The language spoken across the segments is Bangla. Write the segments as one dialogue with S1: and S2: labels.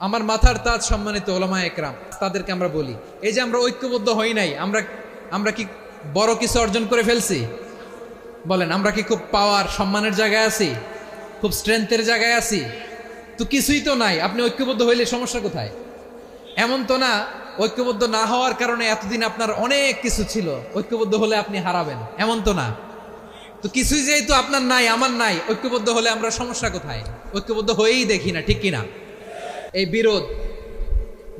S1: আমার মাথার তাজ সম্মানিত ওলামা একরাম, তাদেরকে আমরা বলি। এই যে আমরা ঐক্যবদ্ধ হই নাই, আমরা আমরা কি বড় কিছু অর্জন করে ফেলছি? বলেন, আমরা কি খুব পাওয়ার, সম্মানের জায়গায় আছি? খুব স্ট্রেংথের জায়গায় আছি? তো কিছুই তো নাই, আপনি ঐক্যবদ্ধ হইলে সমস্যা কোথায়? এমন তো না, ঐক্যবদ্ধ না হওয়ার কারণে এতদিন আপনার অনেক কিছু ছিল, ঐক্যবদ্ধ হলে আপনি হারাবেন, এমন তো না। তো কিছুই যেহেতু আপনার নাই, আমার নাই, ঐক্যবদ্ধ হলে আমরা সমস্যা কোথায়? ঐক্যবদ্ধ হয়েই দেখি না, ঠিক কিনা? এই বিরোধ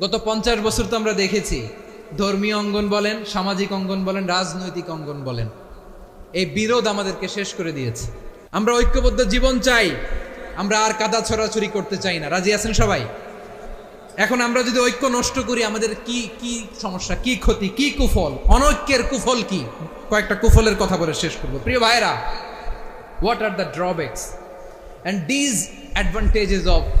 S1: গত পঞ্চাশ বছর তো আমরা দেখেছি। ধর্মীয় অঙ্গন বলেন, সামাজিক অঙ্গন বলেন, রাজনৈতিক অঙ্গন বলেন। এই বিরোধ আমাদেরকে শেষ করে দিয়েছে। আমরা ঐক্যবদ্ধ জীবন চাই। আমরা আর কাদা ছড়াছড়ি করতে চাই না। রাজি আছেন সবাই? এখন আমরা যদি ঐক্য নষ্ট করি, আমাদের কি কি সমস্যা? কি ক্ষতি? কি কুফল? অনৈক্যের কুফল কি? কয়েকটা কুফলের কথা বলে শেষ করব। প্রিয় ভাইরা what are the drawbacks and disadvantages of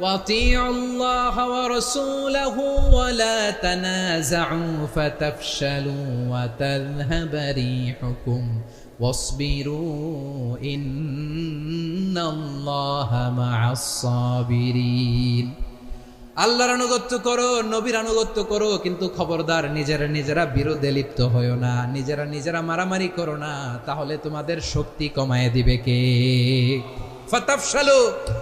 S1: وَأَطِيعُوا اللَّهَ وَرَسُولَهُ وَلَا تَنَازَعُوا فَتَفْشَلُوا وَتَذْهَبَ رِيحُكُمْ وَاصْبِرُوا إِنَّ اللَّهَ مَعَ الصَّابِرِينَ আল্লাহর আনুগত্য করো নবীর আনুগত্য করো কিন্তু খবরদার নিজেরা নিজেরা বিরোধে লিপ্ত হয়েও না নিজেরা নিজেরা মারামারি করো না তাহলে তোমাদের শক্তি কমায় দিবে কে ফাতাফশালু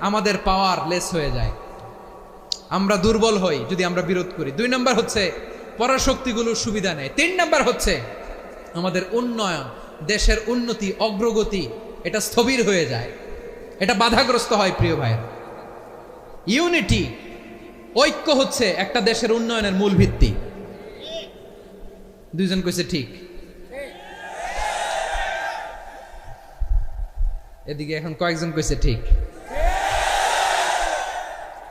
S1: আমাদের পাওয়ার লেস হয়ে যায়। আমরা দুর্বল হই যদি আমরা বিরোধ করি। দুই নম্বর হচ্ছে পরাশক্তিগুলোর সুবিধা নেয়। তিন নম্বর হচ্ছে আমাদের উন্নয়ন, দেশের উন্নতি, অগ্রগতি, এটা স্থবির হয়ে যায়। এটা বাধাগ্রস্ত হয়, প্রিয় ভাইয়ের। ইউনিটি ঐক্য হচ্ছে একটা দেশের উন্নয়নের মূল ভিত্তি। দুইজন কইছে ঠিক। এদিকে এখন কয়েকজন কইছে ঠিক।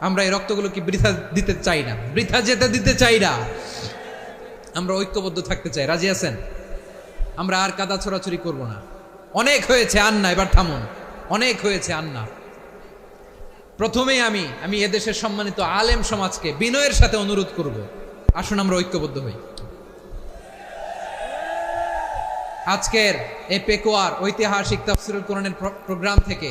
S1: আমরা এই রক্তগুলো কি বৃথা দিতে চাই না। বৃথা যেতে দিতে চাই না। আমরা ঐক্যবদ্ধ থাকতে চাই। রাজি আছেন? আমরা আর কাদা ছড়াছড়ি করব না। অনেক হয়েছে আন্না, এবার থামুন। অনেক হয়েছে আন্না। প্রথমেই আমি আমি এদেশের সম্মানিত আলেম সমাজকে বিনয়ের সাথে অনুরোধ করব। আসুন আমরা ঐক্যবদ্ধ হই। আজকের এই পেকোয়ার ঐতিহাসিক তাফসিরুল কোরআনের প্রোগ্রাম থেকে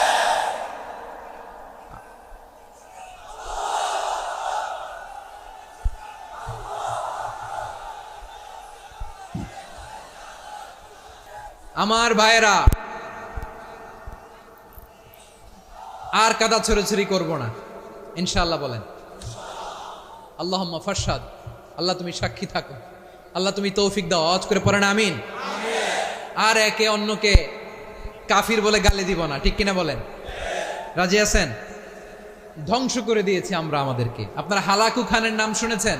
S1: আমার ভাইয়েরা, আর কাদা ছড়াছড়ি করব না। ইনশাআল্লাহ বলেন। আল্লাহ ফারসাদ আল্লাহ তুমি সাক্ষী থাকো। আল্লাহ তুমি তৌফিক দাও। আওয়াজ করে পড়েন, আমিন। আর একে অন্যকে কাফির বলে গালি দিব না। ঠিক কিনা বলেন? রাজি আছেন? ধ্বংস করে দিয়েছি আমরা আমাদেরকে। আপনারা হালাকু খানের নাম শুনেছেন?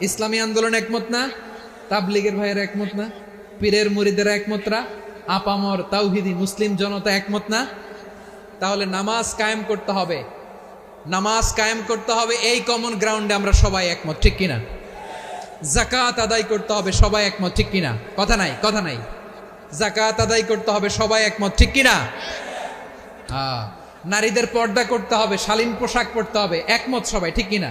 S1: ইসলামী আন্দোলন একমত না? তাবলিগের ভাইয়ের একমত না? পীরের মুরিদের একমত না? আপামর তাওহিদি মুসলিম জনতা একমত না? তাহলে নামাজ কায়েম করতে হবে। নামাজ কায়েম করতে হবে এই কমন গ্রাউন্ডে আমরা সবাই একমত ঠিক কিনা? জাকাত আদায় করতে হবে সবাই একমত ঠিক কিনা? কথা নাই কথা নাই। জাকাত আদায় করতে হবে সবাই একমত ঠিক কিনা? আহ, নারীদের পর্দা করতে হবে শালীন পোশাক পরতে হবে একমত সবাই ঠিক কিনা?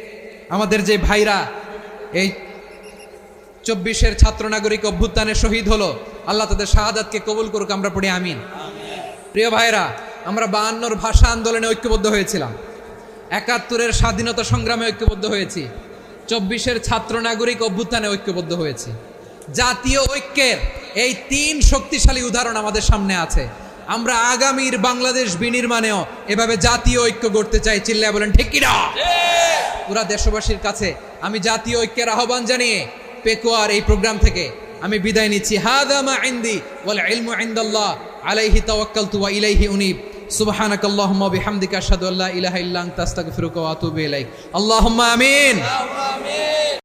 S1: আমাদের যে ভাইরা, এই চব্বিশের ছাত্র নাগরিক অভ্যুত্থানে শহীদ হলো, আল্লাহ তাদের শাহাদাতকে কবুল করুক, আমরা পড়ি আমিন। প্রিয় ভাইরা, আমরা বায়ান্নর ভাষা আন্দোলনে ঐক্যবদ্ধ হয়েছিলাম। একাত্তরের স্বাধীনতা সংগ্রামে ঐক্যবদ্ধ হয়েছি। চব্বিশের ছাত্র নাগরিক অভ্যুত্থানে ঐক্যবদ্ধ হয়েছি। জাতীয় ঐক্যের এই তিন শক্তিশালী উদাহরণ আমাদের সামনে আছে। আমরা আগামীর বাংলাদেশ বিনির্মাণেও এভাবে জাতীয় ঐক্য গড়তে চাই, চিল্লায় বলেন, ঠিক কিনা? পুরা দেশবাসীর কাছে আমি জাতীয় ঐক্যের আহ্বান জানিয়ে পেকুয়ার এই প্রোগ্রাম থেকে আমি বিদায় নিচ্ছি। হাদামা ইন্দি ওয়াল ইলমু ইনদাল্লাহ আলাইহি তাওয়াক্কালতু ওয়া ইলাইহি উনিব। সুবহানাক আল্লাহুম্মা বিহামদিকা আশহাদু আল্লা ইলাহা ইল্লা আনতা, আস্তাগফিরুকা ওয়া আতুবু ইলাইক। আল্লাহুম্মা আমিন।